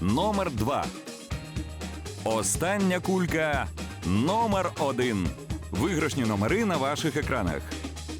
Номер 2. Остання кулька номер 1. Виграшні номери на ваших екранах.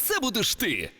це будеш ти.